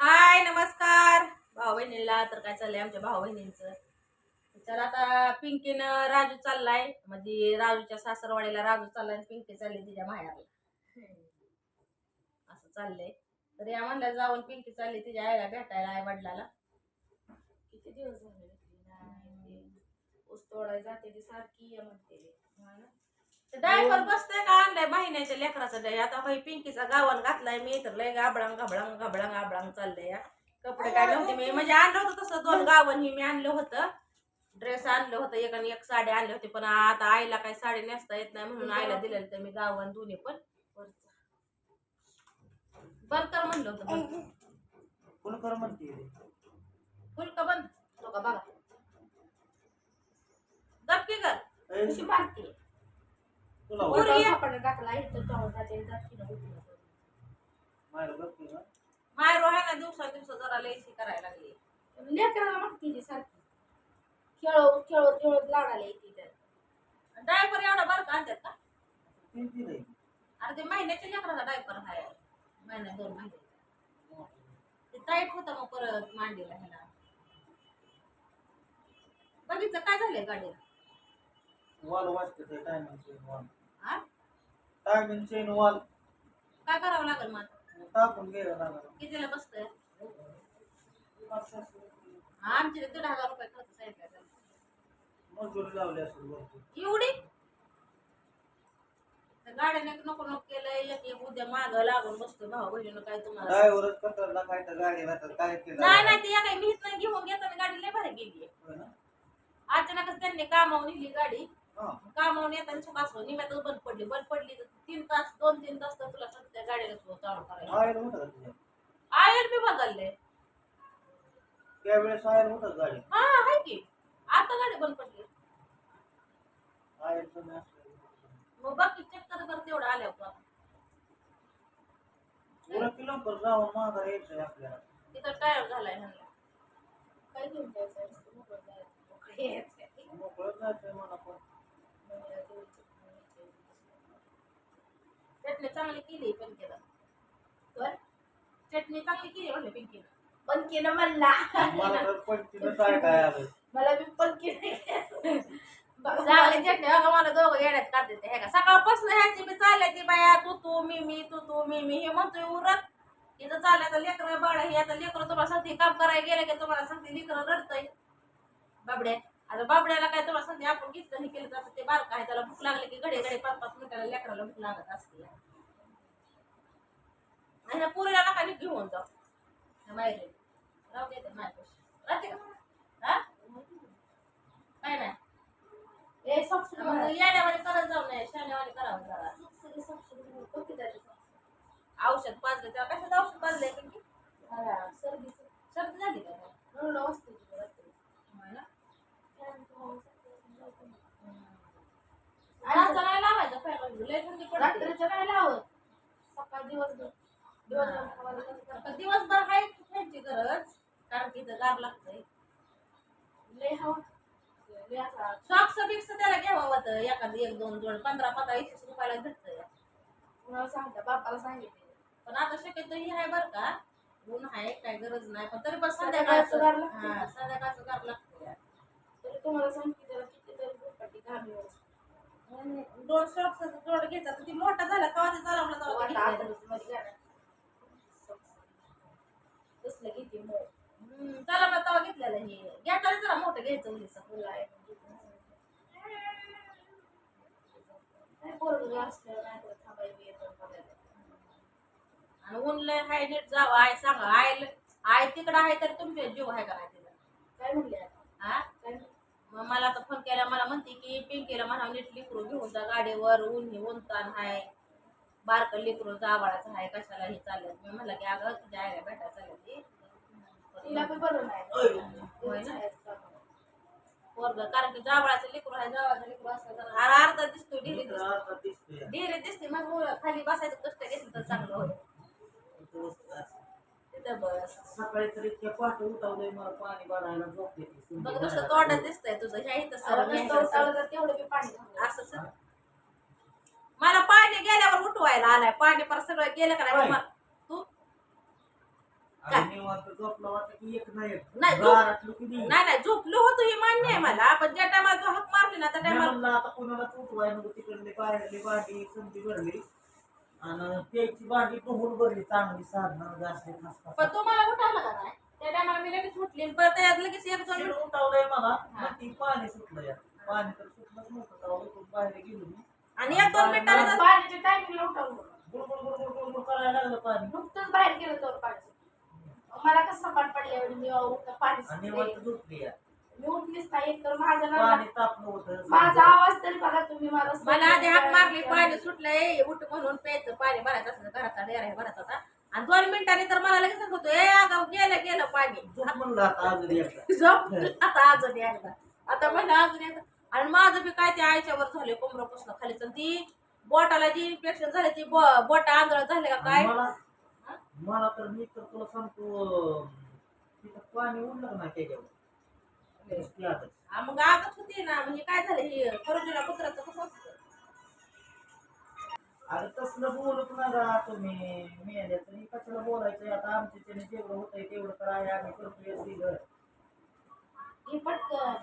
हाय नमस्कार. भाऊ बहिणीला तर काय चाललंय आमच्या भाऊ बहिणींचं तर आता पिंकीनं राजू चाललाय. म्हणजे राजूच्या सासरवाडीला राजू चाललाय आणि पिंकी चालली तिच्या माहेरला. असं चाललंय. तर या म्हणल्या जाऊन पिंकी चालली तिच्या आईला भेटायला आई वडिलाला. किती दिवस झाले? नाही. ऊस तोडायला जाते ती सारखी ये म्हणते. डायपर बसतंय का आणलंय महिन्याच्या लेकराचं डाय आता होय पिंकीचा गावान घातलाय मी तर लय गाबडांग गाबडांग गाबडांग गाबडांग चाललंय या कपडे काय नव्हते मी म्हणजे आणलं होतं तसं दोन गावन ही मी आणलं होतं. ड्रेस आणलं होतं एक आणि एक साडी आणली होती पण आता आईला काही साडी नेसता येत नाही म्हणून आईला दिलेलं तर मी गावन दोन्ही पण बंद कर म्हणलं होतं बंद. कोण कर म्हणते? बंद. तो का बघा. गपकी कर ए, कशी मारते तुला पोरगी टाकला इथं जाऊन जाते दिवसा दिवसा जरा लेसी करायला लागली. लेकराला मागती ती सारखी. खेळवत खेळवत खेळवत लाडाला येते डायपर एवढा बरं का आणतात का? अरे ते महिन्याच्या लेकराचा डायपर आहे. महिन्या दोन महिने. ते टाईट होतं मग परत मांडीला ह्याला. बघितलं काय झालंय गाडीला? वाल वाजते ते टायमिंग चेन वाल हा? टायमिंग चेन वाल काय करावं लागेल मग? टाकून घ्यायला लागला. कितीला बसतंय? आमचे ते दीड हजार रुपये खर्च सांगितलं मजुरी लावली असेल भरपूर. एवढी? त्या गाड्याने नको नको केलंय एक एक उद्या माग लागून बसतो भाऊ बहिणीनं काय तुम्हाला ड्रायव्हरच कटरला काय तर गाडी राहतात काय केलं? नाही नाही ते या काही मीच नाही. घेऊन घेताना गाडी लय भारी गेली होय ना? अचानकच त्यांनी कामावून नेली गाडी. हा. कामावून येताना सुख असं निम्यातच बंद पडली बंद पडली तर तीन तास दोन तीन तास तर तुला त्या गाडीला सुद्धा चालू करायला आयल होतं का तुझ्या आयल बी बदलले त्यावेळेस आयल होतं गाडी? हा आहे की. आता गाडी बंद पडली. आयल मग बाकी चेक कर तेवढं आल्या होतं पुढं किलोमीटर जाऊन माघार यायचंय आपल्याला. तिथं टायर झालाय ह्यांना काय घेऊन जायचं? असतं मोकळं जायचं. मोकळं यायचं. मोकळं जायचंय मला पण. चटणी चांगली केली पिंकीला बर चटणी चांगली केली म्हणले पिंकीनं पण केलं म्हणला. मला तर पटकीनं काय काय आलं? मला बी पण केलं. चांगली चटणी अगं मला दोघं येण्यात काढते ते हे का? सकाळपासून ह्याची बी चालल्या ती बाया तू तू मी मी तू तू मी मी हे म्हणतोय उरत इथं चालल्या तर लेकरं बाळ हे आता लेकरं तुम्हाला सांगते काम करायला गेलं की तुम्हाला सांगते लेकरं रडतंय. बाबड्या. आता बाबड्याला काय तुम्हाला सांगते आपण घेतलं हे केलं तर ते बारका आहे त्याला भूक लागली की घडी घडी पाच पाच मिनिटाला लेकराला भूक लागत असते. आणि ह्या पोरीला नका घेऊन जाऊ. बाहेर राहू देते माझ्यापाशी राहते का हा? काय नाही. ए सॉक्स येण्यावाली करत जाऊ नये शाण्यावाली करावं जरा. औषध पाजलं त्याला कशाचं औषध पाजलंय पण की सर्दीचं. सर्दी झाली का काय? रडलं वाजतं तुझं रात्री. होय ना? नाही लावायचं. लय थंडी पडते. रात्रीचं नाही लावत. सकाळ दिवसभर दिवसभर खावायला दिवसभर आहे गरज कारण की इथं गार लागतंय. लय हवा. लय असा सॉक्स बिक्स त्याला घ्यावं होतं. एखादी एक दोन जोड पंधरा पंधरा एकशे रुपयाला भेटतंय. कुणाला सांगता? बापाला सांगितलं. पण आता शक्यतो ही आहे बरं का. ऊन आहे काय गरज नाही. पण तरी पण संध्याकाळचं संध्याकाळचं गार लागतं. हा संध्याकाळचं गार लागतं तरी तुम्हाला सांगते त्याला किती तरी दुपट्टी घालून व्यवस्थित. दोन शॉक्स जोड घेतात तर ती मोठा झाला. का ते चालवला तेव्हा वाटा ते घेतलेलं. आतमध्ये मध्ये घाला. तसलं किती हम्म, चालवला तेव्हा घेतलेलं हे घेताना जरा मोठं घ्यायचं उलीचं फुलं आहे काय पोरगं असलं नाही तर थांबायला येतं बघायला. आणि ऊन लय हाय नीट जावं. आय सांगा आय आय तिकडं आहे तर तुमच्या जीव आहे का नाही तिला काय म्हणले आता? हा काय म्हणले? मग मला आता फोन केला मला म्हणते की पिंकीला म्हणा नीट लिकरू घेऊन जा गाडीवर ऊन हे ऊन ताण हाय. बारकं लिकरू जावाळाचं आहे कशाला हे चाललं मी म्हणलं की अगं तुझ्या आईला भेटायला चाललं ती तिला पण बरं नाही. होय कारण की जावळाचं लिकरू आहे जावळाचं लिकरू असलं तर अरे अर्धा दिसतो ढिरी इथं दिसतो आता दिसते ढिरी दिसते मग खाली बसायचं कष्ट घेतलं तर चांगलं असं. तिथं बस सकाळी तर इतक्या पहाटे उठवलंय मला पाणी भरायला झोप येते. मग नुसतं तोंडात दिसतंय तुझं ह्या इथं सर मी नुसतं ह्या उठावलं इथं तर तेवढं बी पाणी सर. घालून. असं सर मला पाणी गेल्यावर उठवायला आलाय पाणी पर सगळं गेलं का नाही होय. तू आणि मी निवांत झोपला वाटतं की एक नाही एक. नाही, झोप- दारातलं किती? नाही नाही झोपलो होतो हे मान्य आहे मला पण ज्या टायमाला तू हाक मारली ना त्या मी टायमाला म्हणलं आता कोणाला उठवाय नको तिकडली बाहेरली भांडी समजी भरली आणि प्यायची भांडी धुवून भरली चांगली साधनं जास्त खास पण तू मला उठावला का नाही? त्या टायमाला मी लगेच उठली आणि परत त्यात लगेच एक दोन मिनिट उठावलंय मला मग ती पाणी सुटलं या पाणी तर सुटलंच नव्हतं तेव्हा उठून बाहेर गेलो मी. आणि एक दोन मिनिटाला तर- पाण्याच्या टायमिंगला उठवलं. गुडगुड गुडगुड गुडगुड करायला लागलं पाणी. नुकतंच बाहेर गेलं तर पाणी मला कसं पाणी पडल्यावर मी पाणी आणि सुटले. निवांत झोपली या मी उठलीच नाही एक तर माझं ना पाणी तापलं होतं. माझा आवाज तरी बघा तुम्ही मला मला आधी हाक मारली पाणी सुटलंय. उठ म्हणून प्यायचं पाणी भरायचं असं घराचा डेरा भरायचा होता. आणि दोन मिनिटांनी तर मला लगेच होतो ए अगं गेलं गेलं पाणी. झोप म्हणलं आता अजून एकदा. झोप आता अजून एकदा. आता म्हणलं अजून एकदा. आणि माझं बी काय ते आईच्यावर झाले कोमरापासून खाली. तर ती बोटाला जी इन्फेक्शन झाले ती बोट आंधळ झाले का काय? मला मला तर मी तर तुला सांगतो तिथं पाणी उडलं का नाही त्याच्यावर. हा, मग आगच होती ना म्हणजे काय झालं हे खरोजीला कुत्राचं कसं असतं? अरे तसलं बोलत ना का तुम्ही. मेल्याचं आणि कशाला बोलायचं आता आमच्या त्याने जेवढं होतंय तेवढं तर आहे आम्ही करतोय सिगत हे पटकन.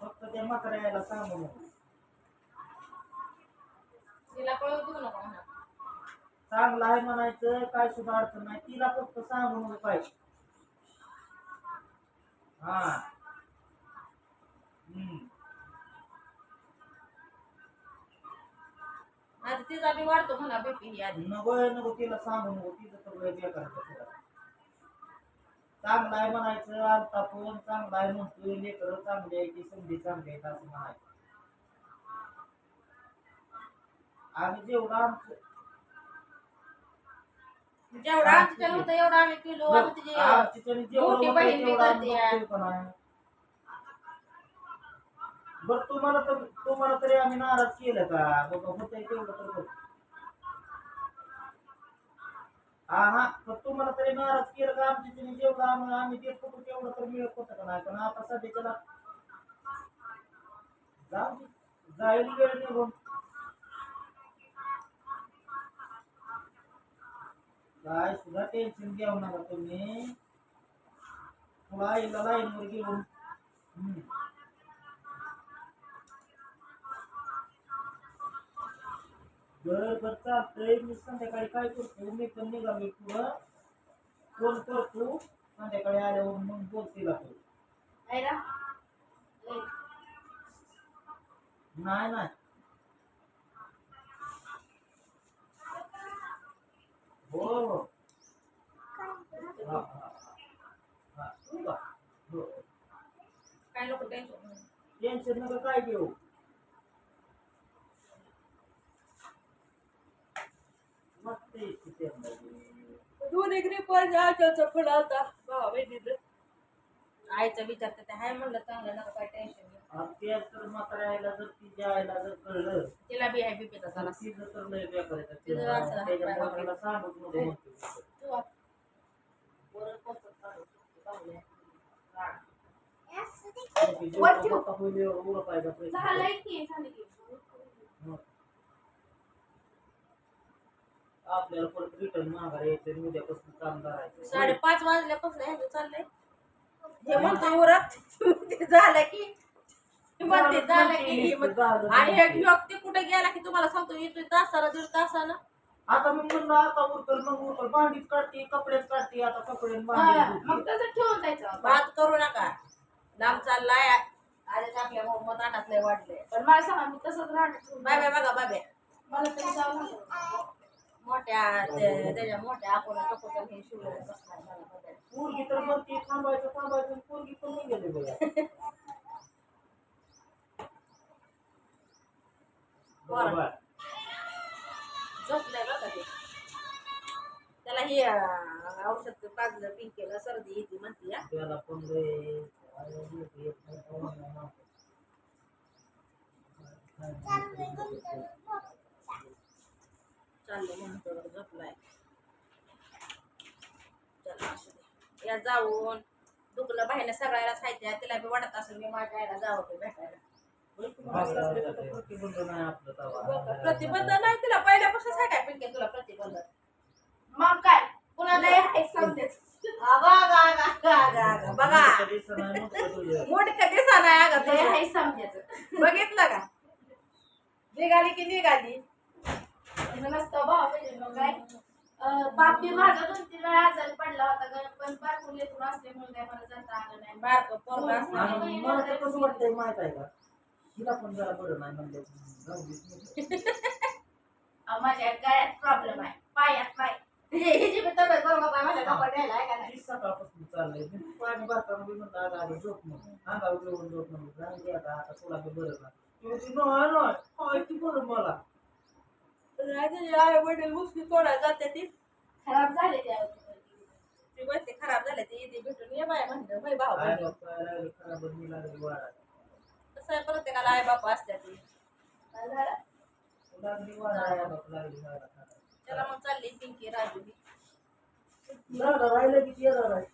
फक्त त्या म्हाताऱ्या यायला सांगू नको तिला कळू देऊ नका म्हणा. चांगलं आहे म्हणायचं काय सुद्धा अडचण नाही. तिला फक्त सांगू नको काय हा. आता तिचा बी वाढतो म्हणा बीपी ही आधी नको नको तिला सांगू नको तिचं तर लय बेकार. चांगलं आहे म्हणायचं आलता फोन चांगला आहे म्हणतोय लेकरं चांगली आहे ती संधी चांगली आहे असं म्हणायचं आम्ही जेवढं आमचं जेवढा आमच्या होतं एवढा आम्ही किलो आम्ही तिचे जेवढं मोठी बहीण बी तेवढं आम्ही करते यार. बघतोय पण आहे. बरं, तुम्हाला तर तुम्हाला तरी आम्ही नाराज़ केलं का? बाबा, होतंय तेवढं तर. हा तरी नाराज़ केलं का? आमच्या त्याने जेवढं आम्ही देत होतो तेवढं तर मिळत होतं का नाही? पण आता जाईल वेळ निघून. काय सुद्धा टेन्शन घेऊ नका तुम्ही. आईला घेऊन. बर बर चालतंय. मी संध्याकाळी काय करतो? मी पण निघालो पुढं फोन करतो. संध्याकाळी आल्यावर मग बोलते तू आहे ना? लय. नाही नाही. हो हो. काय लोक टेन्शन टेन्शन नका काय घेऊ मस्त आहे तिथे एक रिपोर्ट आजचा फुल होता भावा बहिणीचं आईचं विचारते ते हाय म्हणलं चांगलं नका काय टेन्शन घेऊ आणि ते तर म्हाताऱ्या आईला जर तिच्या आईला जर कळलं तिला बी आहे बीपीचा तर झाला तिचं तर लय बेकार आहे. तिचं असं सांगूच नको म्हणतो. तू आप- वरच पोचत चालू. चांगलं आहे. हा. त्याची जेवढं मोठा होईल एवढं उरं पाहिजे पैसे. झालंय की झालं की हं. आपल्याला परत रिटर्न माघार यायचं आणि उद्यापासून काम करायचं. साडेपाच वाजल्यापासून ह्याचं चाललंय? हे. म्हणतो उरत ते झालं की ते म्हणते झालं की हे म्हणते. आणि व्यक्ती कुठे गेला की तुम्हाला सांगतो येतोय तासाला दीड तासानं आता मी म्हणलं आता उरकल मग उरकल. भांडीच काढते कपडेच काढते आता कपडे आणि हा, भांडी मग तसं ठेवून जायचं बात करू नका. लांब चाललाय. आधीच आपल्या मोहम्मद आटातले वाढले पण मला सांगा मी तसंच राहणार. बाय बाय बघा बाबे मला तरी जावं लागलं. मोठ्या त्याच्या मोठ्या आपण हे शिवलेलं बसलाय मला बघायला. पोरगी तर म्हणते थांबायचं थांबायचं आणि पोरगी पण नाही गेली बघा. बरोबर. झोपलंय बघा ते? त्याला हे अं, औषध पाजलं पिंक केलं सर्दी येते म्हणते या त्याला पण लय नाही. चाललं म्हणून झोपलाय चला असू दे. या जाऊन दुखलं बाहेर सगळ्याला साहित्य तिला बी वाटत असेल मी माझ्या आईला जावं ते भेटायला प्रतिबंध नाही आपलं तवा. प्रतिबंध नाही तिला पहिल्यापासूनच आहे काय पिंके तुला प्रतिबंध? मग काय? कुणाला एक सांगतेच. बघा. मोठं अगं समजायचं बघितलं का? निघाली की निघाली. बाप बी माझा दोन तीन वेळा आजारी पडला होता. ग पण बारकून लेकरून असल्यामुळे काय मला जाता आलं नाही. बारक पोरग आणि मला तर कसं वाटतंय माहीत आहे का? हिला पण जरा बरं नाही म्हणलं. जाऊ दे. अहो, माझ्या गळ्यात प्रॉब्लेम आहे. पायात नाही हे- हे जी बी तब्येत बरोबर माझ्या आहे का नाही? ती सकाळपासून चाललंय. मी पाणी भरताना मी म्हणलं आता आधी झोप म्हणून अंगावर जेवण झोप म्हणून जाऊ दे आता आता तुला बी बरं ना ती म्हणते, नाही नाही. काय ती बरं मला. आई वडील मुसली तोडायला जाते ती. खराब झाले ती गोष्टी खराब झाल्या ती इथे भेटून ये बाय म्हणलं होय भाऊ कसं आहे प्रत्येकाला आई बापा असतात ती झालं? त्याला मग चालली पिंकी राजू. राहिलं की येणार आहे